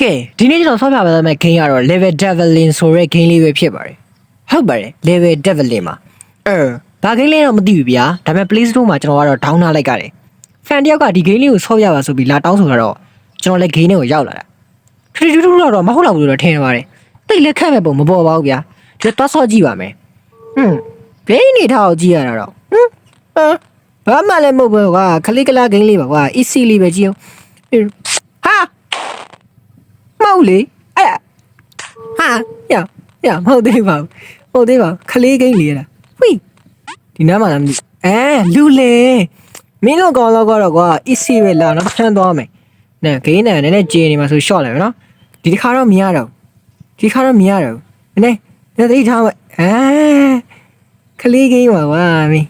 ကဲဒီနေ့ကျွန်တော်ဆောက်ပြပါမယ့် game ကတော့ level developing ဆိုတဲ့ game လေးပဲဖြစ်ပါတယ်ဟုတ်ပါတယ် level developing မှာအဲဘာ game လဲတော့မသိဘူးဗျာဒါပေမဲ့ Play Store မှာကျွန်တော်ကတော့ down ထားလိုက်ကြတယ် fan တယောက်ကဒီ game လေးကိုဆောက်ရပါဆိုပြီးလာတောင်းဆိုတော့ကျွန်တော်လည်း game လေးကိုရောက်လာတာထူးထူးထူးတော့မဟုတ်တော့ဘူးလို့ထင်နေပါတယ်တိတ်လက်ခတ်မဲ့ပုံမပေါ်ပါဘူးဗျာကျွန်တော်သွားဆော့ကြည့်ပါမယ်ဟွန်း game နေထားကိုကြည့်ရတာတော့ဟွန်းဟာဘာမှလည်းမဟုတ်ဘူးကွာခလေးကလာ game လေးပါကွာ easy လေးပဲကြည့်အောင်ဟာမ ဟုတ်လေအဲ့ဟာရရမဟုတ်သေးပါဘူးမဟုတ်သေးပါဘူးခလေး game လေးရတာဝိဒီနားမှာလားမသိအဲလူလေမင်းတို့ကောင်တော့ကတော့ကွာ easy ပဲလာတော့ဖမ်းသွားမယ်နဲဂိမ်းနဲ့နည်းနည်းကြေနေမှာဆို short လိုက်မယ်နော်ဒီတစ်ခါတော့မရတော့ဒီတစ်ခါတော့မရတော့နည်းနည်းသိထားမယ်အဲခလေး game ပါကွာမင်း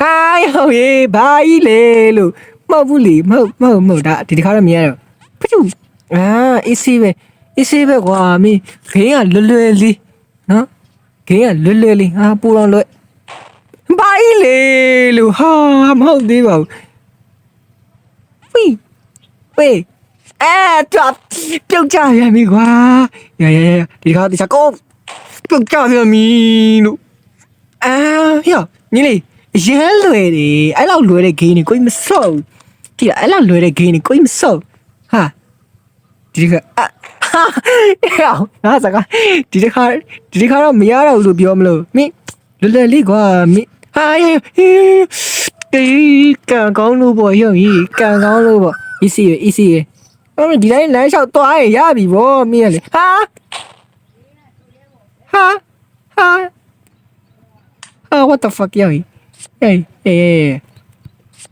ဟာယောရေဘာကြီးလေလို့မဟုတ်ဘူးလေမဟုတ်မဟုတ်မဟုတ်ဒါဒီတစ်ခါတော့မြင်ရတော့ဖချူ အာအေးဆေးပဲအေးဆေးပဲကွာမင်းဂိမ်းကလွယ်လွယ်လေးနော်ဂိမ်းကလွယ်လွယ်လေးဟာပူတော့လွယ်ဘာကြီးလေလို့ဟာမဟုတ်သေးပါဘူးဝီဝေးအဲတော့ပြုတ်ကြရပြီကွာရရရဒီတစ်ခါဒီချက်ကိုပြုတ်ကြရပြီလို့အာဟေ့ညီလေးရမ်းလွယ်တယ်အဲ့လောက်လွယ်တဲ့ဂိမ်းကိုကိုမစော့ဒီအဲ့လောက်လွယ်တဲ့ဂိမ်းကိုကိုမစော့ဟာ ဒီကအာဟာဟေ့ငါစကားဒီတခါဒီတခါတော့မရတော့ဘူးလို့ပြောမလို့မင်းလွယ်လွယ်လေးကွာမင်းဟာဟေးအေးကန်ကောင်းလို့ပေါ့ရောကြီးကန်ကောင်းလို့ပေါ့ easy ပဲ easy ပဲအဲ့ဒီတိုင်းလမ်းလျှောက်သွားရင်ရပြီဗောမင်းလေဟာဟာဟာ Ah, what the fuck ယောကြီးဟေး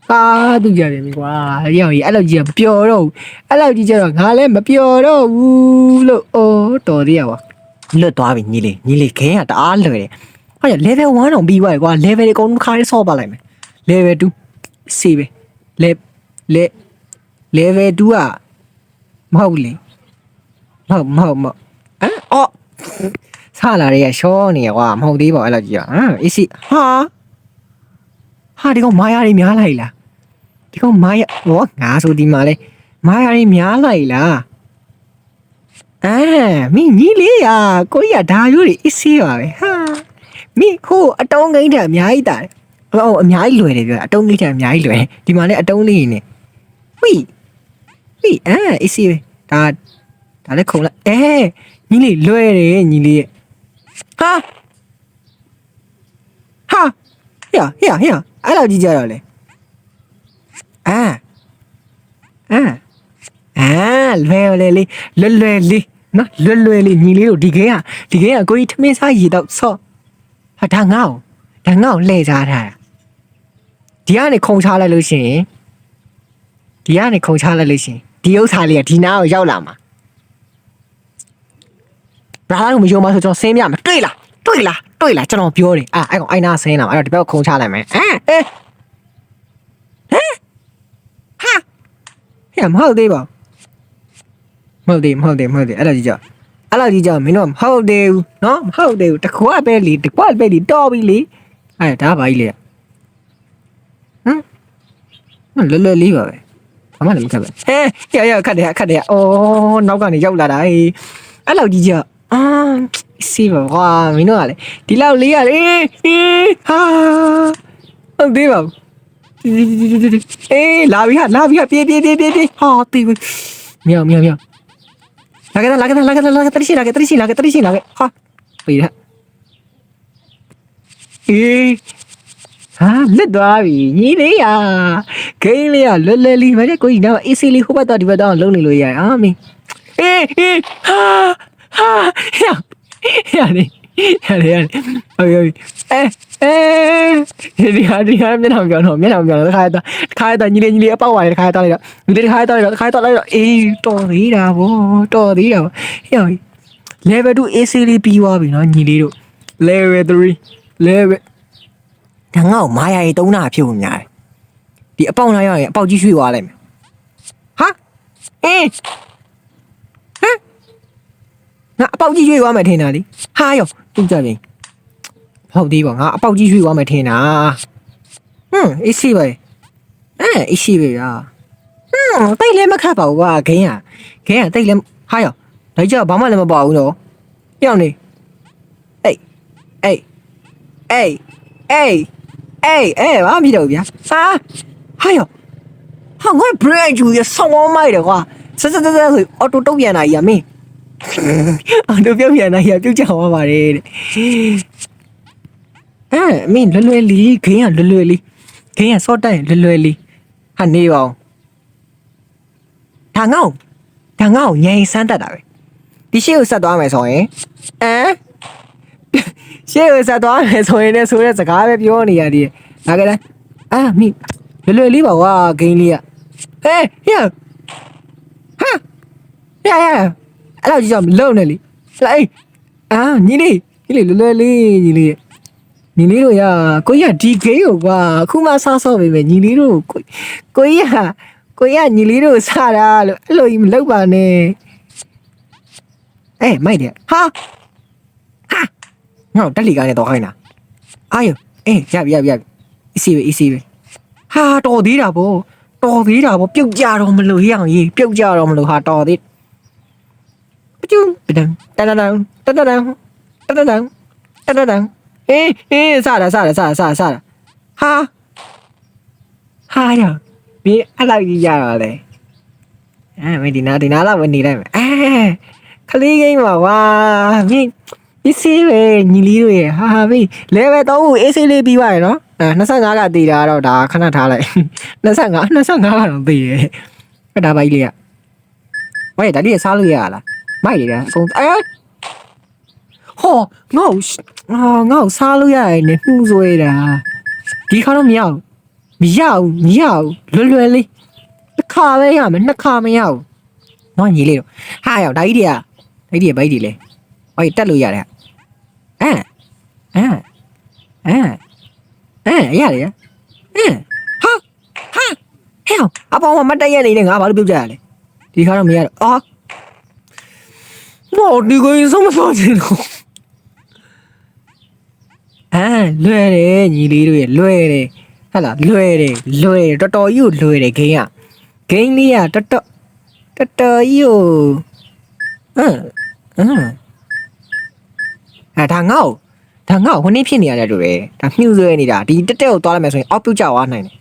ဟေးအာသူကြတယ်မိကွာယောကြီးအဲ့လိုကြီးကမပျော်တော့ဘူးအဲ့လိုကြီးကျတော့ငါလည်းမပျော်တော့ဘူးလို့အိုးတော်သေးရပါလွတ်သွားပြီညီလေးညီလေးခင်းကတအားလွယ်တယ်ဟာရ level 1တော့ပြီးသွားပြီကွာ level တွေအကုန်လုံးခါးလေးဆော့ပါလိုက်မယ် level 2စီပဲ level level 2ကမဟုတ်ဘူးလေမဟုတ်မဟုတ်မဟုတ်ဟမ်အော်ဆလာတွေကရှောနေရကွာမဟုတ်သေးပါဘူးအဲ့လိုကြီးอ่ะဟမ်အေးစီဟာ ဟာဒီကောင်မာယာတွေများလိုက်လားဒီကောင်မာယာဟောငါဆိုဒီမှာလဲမာယာတွေများလိုက်လားအဲမင်းညီလေးရကိုကြီးကဒါရိုးတွေအေးစီပါပဲဟာမင်းဟိုအတုံးကိန်းတဲ့အများကြီးတာတယ်ဟိုအများကြီးလွယ်တယ်ပြောတာအတုံးကိန်းတဲ့အများကြီးလွယ်ဒီမှာလဲအတုံးလေးနေဝိဝိအဲအေးစီပဲဒါဒါလည်းခုံလိုက်အဲညီလေးလွယ်တယ်ညီလေးရဲ့ဟာဟာ ဟေ့ဟေ့ဟေ့အဲ့လိုကြီးကြတော့လေအာအာအာလွယ်လေလေလွယ်လွယ်လေးနော်လွယ်လွယ်လေးညီလေးတို့ဒီကိန်းကဒီကိန်းကကိုကြီးထမင်းစားရည်တော့ဆော့ဟာဒါငါ့ကိုဒါငါ့ကိုလှည့်စားထားတာဒီကနေခုံချလိုက်လို့ရှိရင်ဒီကနေခုံချလိုက်လို့ရှိရင်ဒီဥစ္စာလေးကဒီနားကိုရောက်လာမှာဘရာကိုမယုံမဆိုကျွန်တော်ဆင်းပြမယ်တွေ့လားတွေ့လား တွေ့လားကျွန်တော်ပြောတယ်အာအဲ့ကောင်အိုင်နာဆင်းလာအဲ့တော့ဒီဘက်ကိုခုံချလိုက်မယ်အဲအဲဟဲဟာဟဲ့မဟုတ်သေးပါဘူးမဟုတ်သေးမဟုတ်သေးမဟုတ်သေးအဲ့လိုကြီးကြောက်အဲ့လိုကြီးကြောက်မင်းတို့မဟုတ်သေးဘူးနော်မဟုတ်သေးဘူးတကွာပဲလीတကွာပဲလीတော်ပြီလीအဲ့ဒါဘာကြီးလဲဟမ်လွယ်လွယ်လေးပါပဲဘာမှလည်းမခက်ပဲဟဲရရခတ်တယ်ခတ်တယ်အော်နောက်ကနေရောက်လာတာအေးအဲ့လိုကြီးကြောက်အာ စီပါကွာမင်းတို့ကလေဒီလောက်လေးရလေဟေးဟာဟုတ်သေးပါဘူးအေးလာပြီဟာလာပြီဟာပြေးပြေးပြေးပြေးပြေးဟာတေးဘူးမြောင်မြောင်မြောင်လာခဲ့လာခဲ့လာခဲ့လာခဲ့တရှိလာခဲ့တရှိလာခဲ့တရှိလာခဲ့ဟာပြေးရအေးဟာလက်သွားပြီညီလေးရဂိမ်းလေးရလွယ်လွယ်လေးပဲကိုကြီးတော့အေးစီလေးဟိုဘက်တော့ဒီဘက်တော့လုံးနေလို့ရအာမင်းအေးအေးဟာဟာ ရရတယ်ရတယ်ရတယ်ဟုတ်ပြီအဲအဲဒီဟာဒီဟာမျက်နှာပြောင်းတော့မျက်နှာပြောင်းတော့တစ်ခါတော့တစ်ခါတော့ညီလေးညီလေးအပေါက်ပါလေတစ်ခါတော့လိုက်တော့ညီလေးတစ်ခါတော့လိုက်တော့တစ်ခါတော့လိုက်တော့အေးတော်သေးတာဗောတော်သေးတာဗောဟဲ့ level 2 AC လေးပြီးသွားပြီနော်ညီလေးတို့ level 3 level ဒါငါ့ကိုမာယာရီတုံးတာဖြစ်ဖို့များတယ်ဒီအပေါက်နာရရင်အပေါက်ကြီးရွှေ့သွားလိုက်မယ်ဟာအေးငါ အပေါက်ကြီးရွေ့သွားမယ်ထင်တာလေဟာယောသူကြပြီဟုတ်သေးပါငါအပေါက်ကြီးရွေ့သွားမယ်ထင်တာဟွန်းအေးစီပဲအဲအေးစီပဲရာဟွန်းတိတ်လည်းမခတ်ပါဘူးကွာခင်းရခင်းရတိတ်လည်းဟာရောဒါကြောင့်ဘာမှလည်းမပေါ့ဘူးနော်ပြောင်းနေအေးအေးအေးအေးအေးအေးဘာမှမဖြစ်တော့ဘူးဗျာဟာဟာရောဟာငါ brain ကျူရဆောင်းအောင်မိုက်တယ်ကွာဆက်ဆက်ဆက်ဆက်ဆိုအော်တိုတုတ်ပြန်လာကြီးอ่ะမင်း အော်တိုပြုတ်ပြန်လာကြီးပြုတ်ကြသွားပါတယ်တဲ့အဲမင်းလွယ်လွယ်လေးခင်းရလွယ်လွယ်လေးခင်းရစော့တိုက်လွယ်လွယ်လေးဟာနေပါဦးဒါငေါ့ဒါငေါ့ညင်စမ်းတတ်တာပဲဒီရှေ့ကိုဆက်သွားမယ်ဆိုရင်အဲရှေ့ကိုဆက်သွားမယ်ဆိုရင်လည်းဆိုတဲ့စကားပဲပြောနေရသေးတယ်ဒါကလည်းအာမိလွယ်လွယ်လေးပါကွာဂိမ်းလေးကဟဲ့ဟေ့ဟာဟဲ့ဟဲ့ အဲ့တော့ကြည့်ကြမလုံနဲ့လေလိုက်အာညီလေးညီလေးလွယ်လွယ်လေးညီလေးညီလေးတို့ရကိုရဒီဂိမ်းကိုကွာအခုမှဆောက်ဆောက်ပဲပဲညီလေးတို့ကိုကိုရကိုရညီလေးတို့စတာလို့အဲ့လိုကြီးမလုပ်ပါနဲ့အေးမိုက်တယ်ဟာငါ့ကိုတက်လီကားနဲ့တော့ခိုင်းတာအာယအေးရပြီရပြီရပြီအစီပဲအစီပဲဟာတော်သေးတာဗောတော်သေးတာဗောပြုတ်ကြတော့မလို့ရအောင်ကြီးပြုတ်ကြတော့မလို့ဟာတော်သေး ပကျူပဒံတတတံတတတံတတတံတတတံเอ๊ะเอ๊ะซ่าล่ะซ่าล่ะซ่าซ่าซ่าฮาฮาเนี่ยมีอะไรကြီးရတာလဲအဲမင်းဒီနာဒီနာလာဝင်နေလိုက်မယ်အဲခလေးကိန်းပါကွာမင်းဒီစီးပဲညီလေးတို့ရဲ့ဟာဟာမင်း level 3ကို AC လေးပြီးပါတယ်နော်အဲ25ကတည်တာတော့ဒါခဏထားလိုက်25 25ကတော့တည်ရဲ့ဒါပါကြီးလေးကဝဲဒါလေးစားလို့ရလား မိုက်နေတယ်အကုန်အဲဟောငေါ့အာငေါ့စားလို့ရတယ်နဲ့နှူးဆွဲတာဒီခါတော့မရဘူးမရဘူးမရဘူးလွယ်လွယ်လေးတစ်ခါပဲရမယ်နှစ်ခါမရဘူးနော်ညီလေးတို့ဟာရောက်ဒါကြီးတွေကဒါကြီးတွေဘိုက်တွေလဲ။ဟိုတက်လို့ရတယ်။အဲအဲအဲအဲရတယ်။အဲဟာဟာဟဲ့အပေါ်မှာမတက်ရနေနဲ့ငါဘာလို့ပြုတ်ကြရလဲ။ဒီခါတော့မရတော့အာ မော်ဒီကိုရင်ဆုံးမပေါ်ချင်တော့အဲလွယ်တယ်ညီလေးတို့ရဲ့လွယ်တယ်ဟဲ့လားလွယ်တယ်လွယ်တယ်တော်တော်ကြီးကိုလွယ်တယ်ဂိမ်းကဂိမ်းလေးကတော်တော်တော်တော်ကြီးကိုအင်းအင်းအဲဒါငါ့ကိုဒါငါ့ကိုဟိုနေ့ဖြစ်နေရတယ်လို့လေဒါမြှူဆွဲနေတာဒီတက်တက်ကိုသွားလိုက်မယ်ဆိုရင်အောက်ပြုတ်ကျသွားနိုင်တယ်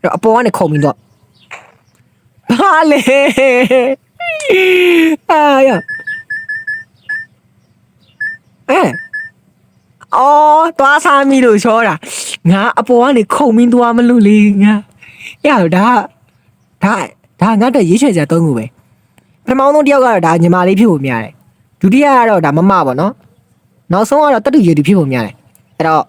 အဲ့တော့အပေါ်ကနေခုံပြီးတော့ဘာလဲအာရ အဲအော်သွားစားမိလို့ချောတာငါအပေါ်ကနေခုံပြီးသွားမလို့လေငါရတော့ဒါဒါဒါငါတက်ရေးချယ်စရာသုံးခုပဲပထမဆုံးတစ်ယောက်ကတော့ဒါညီမလေးဖြစ်ဖို့များတယ်ဒုတိယကတော့ဒါမမပေါ့နော်နောက်ဆုံးကတော့တတ်တူရည်တူဖြစ်ပုံများတယ်အဲ့တော့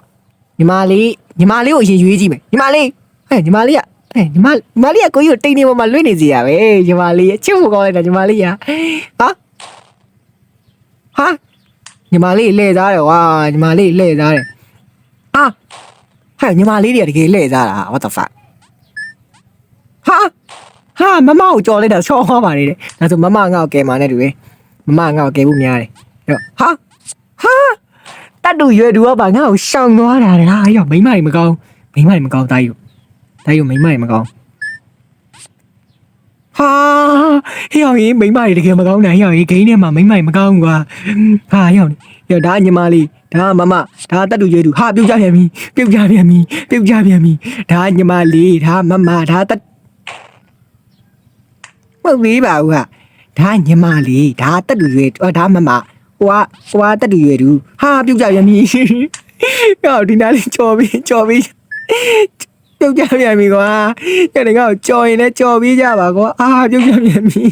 ညီမလေးညီမလေးကိုအရင်ရွေးကြည့်မယ်ညီမလေးဟဲ့ညီမလေးကဟဲ့ညီမညီမလေးကကိုကြီးကိုတိတ်နေပေါ်မှာလွင့်နေစီရပဲညီမလေးချစ်ဖို့ကောင်းလိုက်တာညီမလေးကဟာဟာ ညီမလေးလှည့်သားတယ်ကွာညီမလေးလှည့်သားတယ်ဟာဟဲ့ညီမလေးတွေကတကယ်လှည့်သားတာ what the fuck ဟာဟာမမကိုကြော်လိုက်တာဆောင်းသွားပါလေတဲ့ဒါဆိုမမငါ့ကိုကယ်မာနဲ့တူပဲမမငါ့ကိုကယ်ဖို့များတယ်အဲ့တော့ဟာဟာတတ်တူရွယ်တူကပါငါ့ကိုရှောင်သွားတာလေဟာရောမိမကြီးမကောင်းမိမကြီးမကောင်းတာယူတာယူမိမကြီးမကောင်းဟာ hiểu bánh mày được mà không này hiểu cái nè mà mấy mày mà không quá. À hiểu hiểu đã như mà đi đã, mà mà, đã tắt đủ rồi đủ. Ha biểu ra biển mi biểu ra biển mi biểu ra biển mi đã như mà đi đã, mà mà, đã tắt không biết bảo à đã như mà đi đã tất đủ. Rồi ở đã, mà mà, quá quá tất đủ rồi đủ. Ha biểu ra biển mi ဟောဒီနားလေးချော်ပြီးချော်ပြီး ပြုတ်ကြပြန်ပြီကွာညနေကောကြော်ရင်လည်းကြော်ပြီးကြပါကွာအာပြုတ်ကြပြန်ပြီ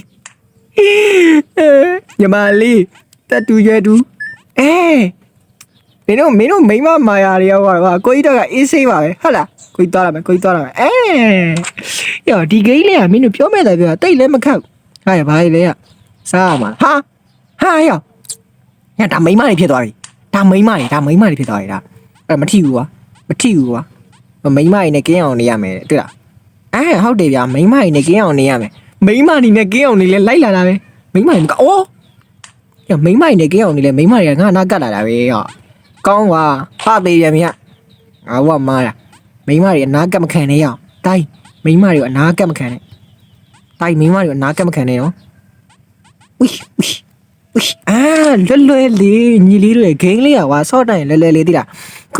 ညီမလေးတက်တူရွယ်သူအေးမင်းတို့မင်းတို့မိမမာယာတွေရောက်တော့ကိုကြီးတော့ကအေးဆေးပါပဲဟုတ်လားကိုကြီးသွားလာမယ်ကိုကြီးသွားလာမယ်အေးရောဒီဂိမ်းလေးကမင်းတို့ပြောမဲ့တယ်ပြောတိတ်လည်းမခတ်ဟာရဘာလဲရစားရမှာဟာဟာရောညဒါမိန်းမတွေဖြစ်သွားပြီဒါမိန်းမတွေဒါမိန်းမတွေဖြစ်သွားပြီဒါအဲ့မထီဘူးကွာမထီဘူးကွာ မိန်းမတွေနဲ့ကင်းအောင်နေရမယ်တွေ့လားအဲဟုတ်တယ်ဗျာမိန်းမတွေနဲ့ကင်းအောင်နေရမယ်မိန်းမတွေနဲ့ကင်းအောင်နေလဲလိုက်လာတာပဲမိန်းမတွေမကအော်ညမိန်းမတွေနဲ့ကင်းအောင်နေလဲမိန်းမတွေကငါနာကတ်လာတာပဲဟောကောင်းကွာဟာသေးတယ်မြတ်ငါကမားတာမိန်းမတွေအနာကတ်မခံနဲ့ရအောင်တိုင်းမိန်းမတွေကအနာကတ်မခံနဲ့ဒတိုက်မင်းမတွေနားကက်မခံနဲ့နော်ဝီဝီဝီအာလွယ်လွယ်လေးညီလေးတွေဂိမ်းလေးอ่ะကွာဆော့တိုင်လွယ်လွယ်လေးတိလား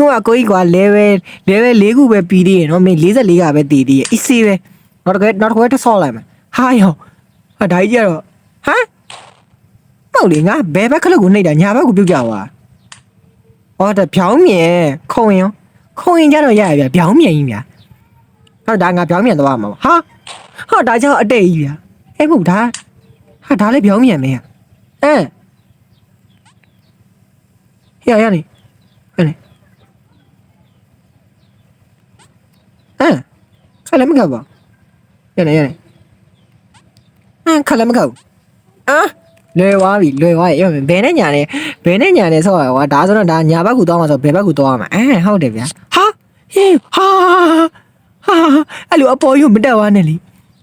ခုကကိုကြီးကွာ level level ၄ခုပဲပြီးသေးရနော်မင်း44ကပဲတည်သေးရ easy ပဲနောက်တစ်ခါနောက်တစ်ခါတစ်ဆော့လိုက်မယ်ဟာယောဟာဒါကြီးကတော့ဟမ်ပေါ့လေငါဘယ်ဘက်ခလုတ်ကိုနှိပ်တာညာဘက်ကိုပြုတ်ကြွားအော်ဒါဖြောင်းမြင်ခုံရင်ခုံရင်ကြတော့ရရဗျဖြောင်းမြင်ကြီးဗျာဟုတ်ဒါငါဖြောင်းမြင်သွားမှာဟာဟာဒါကြောင့်အတိတ်ကြီးဗျာအဲ့မဟုတ်ဒါဟာဒါလည်းဖြောင်းမြင်မင်းอ่ะအဲရရနေ ဟဲ့နေအဲခလည်းမကောက်ပါရနေရနေအဲခလည်းမကောက်အာလွယ်သွားပြီလွယ်သွားပြီဘယ်နဲ့ညာနဲ့ဘယ်နဲ့ညာနဲ့ဆော့ရကွာဒါဆိုတော့ဒါညာဘက်ကူသွားမှာဆိုဘယ်ဘက်ကူသွားမှာအဲဟုတ်တယ်ဗျာဟာဟေးဟာဟာအဲ့လိုအပေါ်ကြီးကိုမတက်သွားနဲ့လေ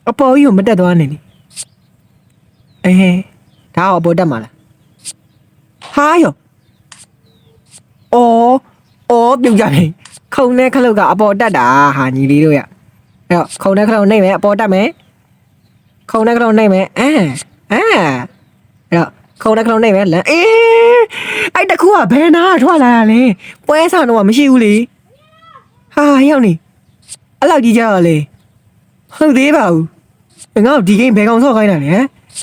အပေါ်ကြီးကိုမတက်သွားနဲ့လေအေးဒါတော့အပေါ်တက်မှာလားဟာယောအော်အော်ပြုတ်ကြပြီ ခုံနဲ့ခလုတ်ကအပေါ်တက်တာဟာညီလေးတို့ရအဲ့တော့ခုံနဲ့ခလုတ်နှိမ့်မယ်အပေါ်တက်မယ်ခုံနဲ့ခလုတ်နှိမ့်မယ်အဲအဲအဲ့တော့ခုံတဲ့ခလုံးနေပဲလမ်းအေးအဲ့တခုကဘယ်နာထွက်လာရလဲပွဲဆောင်တော့မရှိဘူးလေဟာရောက်နေအဲ့လောက်ကြီးကြတော့လေဟုတ်သေးပါဘူးငါတို့ဒီဂိမ်းဘယ်ကောင်ဆော့ခိုင်းတာလဲ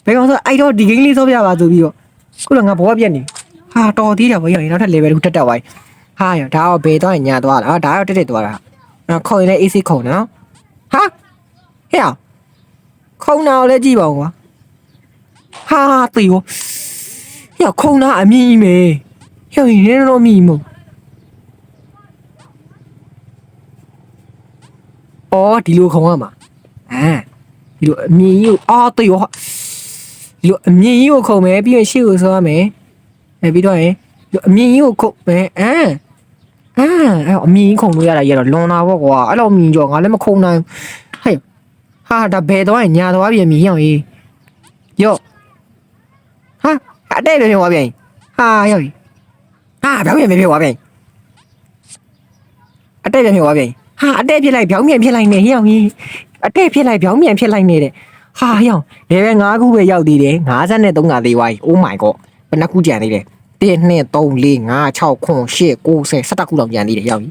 ဘယ်ကောင်ဆော့အဲ့တော့ဒီဂိမ်းလေးဆော့ပြပါဆိုပြီးတော့ခုတော့ငါဘောပြက်နေဟာတော်သေးတယ်ဘောရောက်နေနောက်ထပ် level တစ်ခုတက်တက်သွားပြီ ဟာရဒါတော့ဘေးသွားရင်ညာသွားလားဒါတော့တက်တက်သွားတာနော်ခုံရင်လည်း AC ခုံနော်ဟာဟဲ့ခုံတော့လည်းကြည့်ပါဦးကွာဟာတေရောဟဲ့ခုံနာအမြင်ကြီးမေဟဲ့ရင်းတော့မြင်မို့အော်ဒီလိုခုံရမှာအာဒီလိုအမြင်ကြီးကိုအာတေရောဒီလိုအမြင်ကြီးကိုခုံမယ်ပြီးရင်ရှေ့ကိုဆောရမယ်အဲပြီးတော့ရင်ဒီလိုအမြင်ကြီးကိုခုံမယ်အာ အာအဲ့အမြင်ကြီးခုံလို့ရတာရတော့လွန်တာပေါ့ကွာအဲ့လိုမြင်ကြောငါလည်းမခုံနိုင်ဟဲ့ဟာဒါဘယ်တော့ရင်ညာသွားပြန်မြင်ရအောင်ကြီးယော့ဟာအတဲ့ပြန်သွားပြန်ဟာရောက်ပြီဟာဗျောင်းပြန်ပြန်သွားပြန်အတဲ့ပြန်ပြန်သွားပြန်ဟာအတဲ့ဖြစ်လိုက်ဗျောင်းပြန်ဖြစ်လိုက်နေရောက်ကြီးအတဲ့ဖြစ်လိုက်ဗျောင်းပြန်ဖြစ်လိုက်နေတဲ့ဟာရောက်လေပဲ9ခုပဲရောက်သေးတယ်53ကသေးသွားပြီ Oh my god ဘယ်နှခုကြံသေးလဲ 1 2 3 4 5 6 9 10 9 10 17ခုလောက်ပြန်သေးတယ်ရောက်ပြီ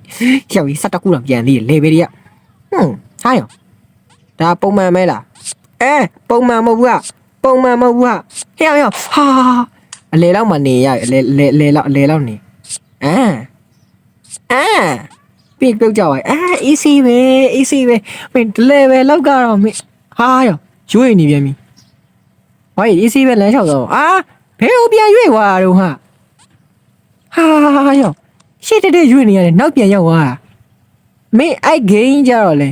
ရောက်ပြီ17ခုလောက်ပြန်သေးတယ်လေပဲတွေကဟွန်းဟာရောက်ဒါပုံမှန်မဲလားအဲပုံမှန်မဟုတ်ဘူးကပုံမှန်မဟုတ်ဘူးဟာဟဲ့ဟဲ့ဟာအလေလောက်မနေရအလေလေလေလောက်အလေလောက်နေအာအာပြပြုတ်ကြပါအာ easy ပဲ easy ပဲမင်း level လောက်ကတော့မင်းဟာရောရွေ့နေပြန်ပြီဟော easy ပဲလမ်းလျှောက်တော့အာဘယ်ကိုပြန်ရွေ့သွားတော့ဟာ ဟာရောရှေ့တက်တက်ရွေ့နေရတယ်နောက်ပြန်ရောက်သွားမင်းအဲ့ game ကြတော့လေ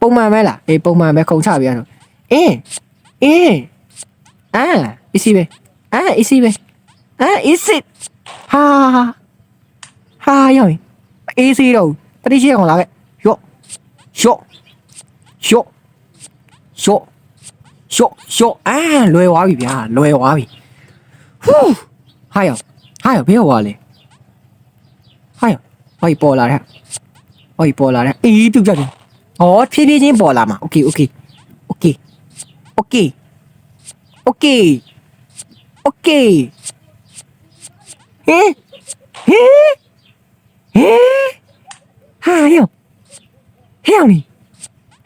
ပုံမှန်ပဲလားအေးပုံမှန်ပဲခုံချပြရတော့အင်းအေးအာ easy ပဲအာ easy ပဲအာ easy ဟာဟာယော easy တော့တတိရှိအောင်လာခဲ့ယောယောယောယောယောယောအာလွယ်သွားပြီဗျာလွယ်သွားပြီဟူးဟာယော ဟာယောဘယ်ဟောလဲဟာယောဟောပေါ်လာတဲ့ဟောပေါ်လာတဲ့အေးပြုတ်ကြတယ်ဩဖြည်းဖြည်းချင်းပေါ်လာမှာ okay okay okay Okay. Okay. Okay. ဟဲဟဲဟဲဟာယောဟဲ့နီ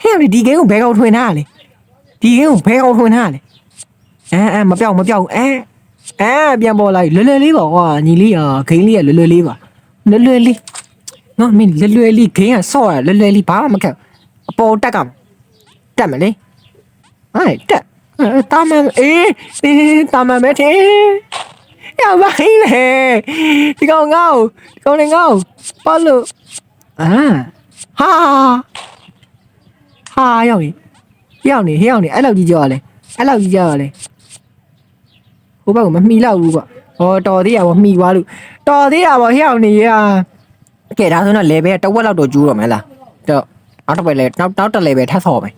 ဟဲ့နီဒီဂိမ်းကိုဘယ်ကောင်ထွင်ထားလဲဒီဂိမ်းကိုဘယ်ကောင်ထွင်ထားလဲအဲအဲမပြောက်မပြောက်အဲ အဲပြန်ပေါ်လာပြီလွယ်လွယ်လေးပါကွာညီလေးဟာဂိမ်းလေးကလွယ်လွယ်လေးပါလွယ်လွယ်လေးနော်မင်းလွယ်လွယ်လေးဂိမ်းကဆော့ရလွယ်လွယ်လေးဘာမှမခက်အပေါ်တက်ကတက်မလဲဟဲ့တက်တာမန်အေးအေးတာမန်ပဲတဲ့ရပါဟိလေဒီကောင်ငါ့ကိုဒီကောင်လည်းငါ့ကိုပတ်လို့အာဟာဟာရောက်နေရောက်နေရောက်နေအဲ့လောက်ကြီးကြောက်ရလဲအဲ့လောက်ကြီးကြောက်ရလဲ ဟိုဘက်ကမမှီလောက်ဘူးကွဟောတော်သေးရပါမှီသွားလို့တော်သေးရပါဟျောက်နေရကဲဒါဆိုတော့ level တဝက်လောက်တော့ကျူးတော့မယ်လားတော့နောက်တစ်ပတ်လေနောက်နောက်တစ် level ထပ်ဆော်မယ်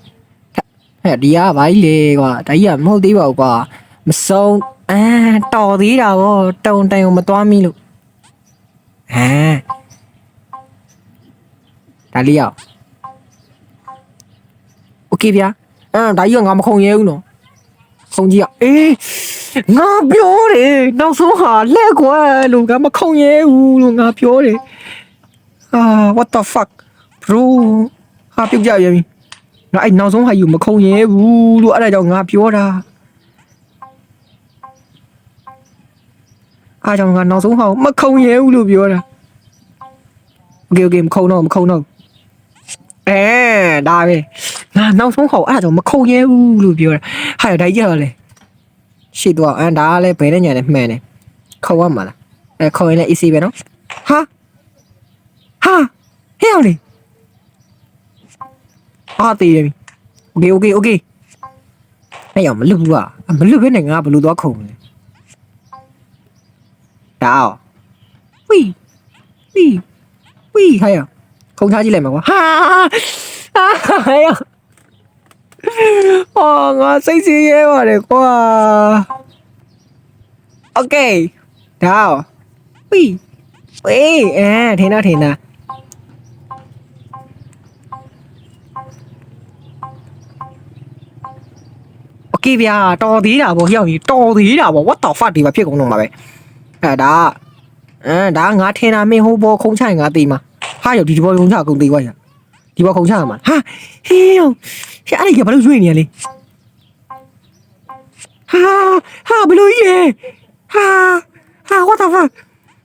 ဟဲ့ဒီကဘာကြီးလေကွာဒါကြီးကမဟုတ်သေးပါဘူးကွာမဆုံးအာတော်သေးတာဗောတုံတိုင်ကိုမသွားမိလို့ဟာဒါလေးရောက်โอเคဗျာ အဲဒါကြီးကငါမခုံရဲဘူးနော် ခုံကြီးကအေးငါပြောတယ်နောက်ဆုံးဟာလက်ကွယ်လို့ငါမခုံရဲဘူးလို့ငါပြောတယ်အာ what the fuck bro ဟာပြုတ်ကြရပြီငါအဲ့နောက်ဆုံးဟာယူမခုံရဲဘူးလို့အဲ့ဒါကြောင့်ငါပြောတာအားကြောင့်ငါနောက်ဆုံးဟာမခုံရဲဘူးလို့ပြောတာ okay okay မခုံတော့မခုံတော့ အဲဒါပဲငါနောက်ဆုံးဟောအဲ့ဒါကြောင့်မခုံရဲဘူးလို့ပြောတာဟာဒါကြီးရလေရှေ့တော့အန်ဒါလည်းဘယ်နဲ့ညာလဲမှန်တယ်ခုံရမှာလားအဲခုံရင်လည်း easy ပဲနော်ဟာဟာဟဲ့အောင်လေအာတေးပြီ okay okay okay အဲ့ရောက်မလွတ်ဘူးอ่ะမလွတ်ဘဲနဲ့ငါဘယ်လိုသွားခုံလဲဒါအောင်ဝီဝီဝီဟဲ့ không thá chi lẻ mà quá ha ấy à ồ ngon sexy em à để qua ok nào ui ui à thế nào thế nào kia bia to tí nào bộ hiểu gì to tí nào bộ what the fuck thì mà biết cũng nồng mà vậy à đó à, đã ngã thế nào mê hô bô không sai ngã tí mà ဟာရောက်ဒီဒီဘောခုံချအကုန်သေးသွားရဒီဘောခုံချရမှာဟာဟေးရောက်ဟဲ့အဲ့ဒီကဘာလို့ရွေ့နေရလဲဟာဟာဘလို့ကြီးလဲဟာဟာ what the fuck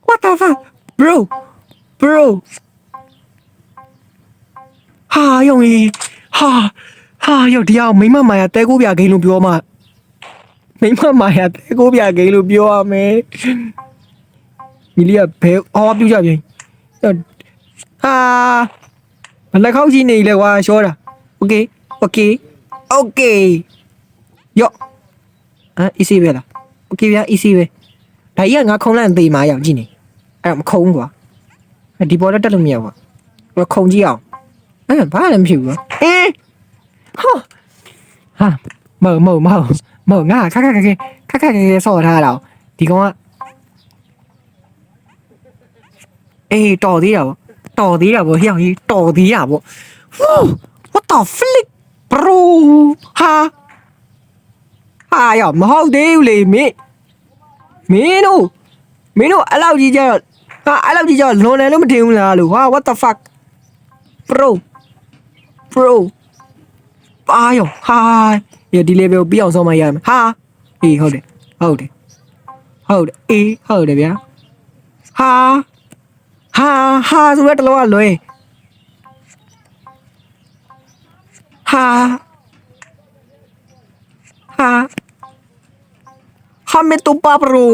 what the fuck bro bro ဟာရောက်ကြီးဟာဟာရောက်ဒီအောင်မိမမာယာတဲကိုပြဂိမ်းလို့ပြောမှမိမမာယာတဲကိုပြဂိမ်းလို့ပြောရမယ်မီလီယာဘယ်အော်ပြူကြပြန်ရောက် ဟာမလက်ခောက်ကြီးနေလေကွာရှောတာโอเคโอเคโอเคယော့အာ easy ပဲလားโอเคဗျာ easy ပဲဒါကြီးကငါခုံလန့်သေးမှာရောက်ကြည့်နေအဲ့ဒါမခုံကွာဒီဘောလည်းတက်လို့မရဘူးကွာခုံကြည့်အောင်အဲ့ဘာလည်းမဖြစ်ဘူးကွာအင်းဟောဟာမောမောမောမောငါခက်ခက်ခက်ခက်ခက်ခက်ခက်ဆော့ထားတာဒီကောင်ကအေးတော်သေးတာဗော တော်သေးတာဗောဟျောင်ကြီးတော်သေးတာဗော Woo! what the flick bro ဟာဟာရောမဟုတ်သေးဘူးလေမင်းမင်းတို့မင်းတို့အဲ့လောက်ကြီးကြတော့ဟာအဲ့လောက်ကြီးကြတော့လွန်တယ်လို့မထင်ဘူးလားလို့ဟာ what the fuck bro bro ပါရောဟာရဒီ level ပြီးအောင်ဆုံးမရမယ်ဟာအေးဟုတ်တယ်ဟုတ်တယ်ဟုတ်တယ်အေးဟုတ်တယ်ဗျာဟာ ဟာဟာဆိုတော့တလောကလွယ်ဟာဟာဟာမေတူပါပရို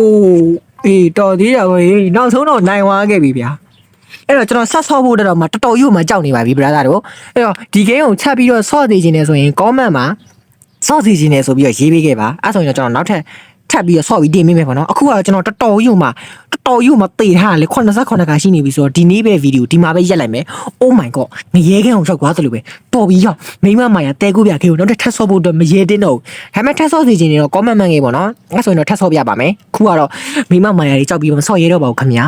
အေးတော်သေးတာပဲနောက်ဆုံးတော့နိုင်သွားခဲ့ပြီဗျာအဲ့တော့ကျွန်တော်ဆက်ဆော့ဖို့တက်တော့မှတော်တော်ရုပ်မှကြောက်နေပါပြီ brother တို့အဲ့တော့ဒီ game ကိုချက်ပြီးတော့ဆော့သေးခြင်းနဲ့ဆိုရင် comment မှာဆော့သေးခြင်းနဲ့ဆိုပြီးတော့ရေးပေးခဲ့ပါအဲ့ဆိုရင်တော့ကျွန်တော်နောက်ထပ်ထပ်ပြီးတော့ဆော့ပြီးတင်မိမယ်ပေါ့နော်အခုကကျွန်တော်တော်တော်ရုပ်မှ တော်တော်ရုပ်မှတေထားလေ89ခါရှိနေပြီဆိုတော့ဒီနေ့ပဲဗီဒီယိုဒီမှာပဲရက်လိုက်မယ် oh my god ငရဲခဲအောင်ရှောက်သွားသလိုပဲတော်ပြီရောက်မိမမာယာတဲကူပြခဲကိုနောက်ထပ်ထပ်ဆော့ဖို့အတွက်မရဲတင်းတော့ဘူးဒါပေမဲ့ထပ်ဆော့စီခြင်းတွေတော့ comment မှန်ခဲ့ပေါ့နော်အဲ့ဆိုရင်တော့ထပ်ဆော့ပြပါမယ်ခုကတော့မိမမာယာကြီးကြောက်ပြီးတော့မဆော့ရဲတော့ပါဘူးခင်ဗျာ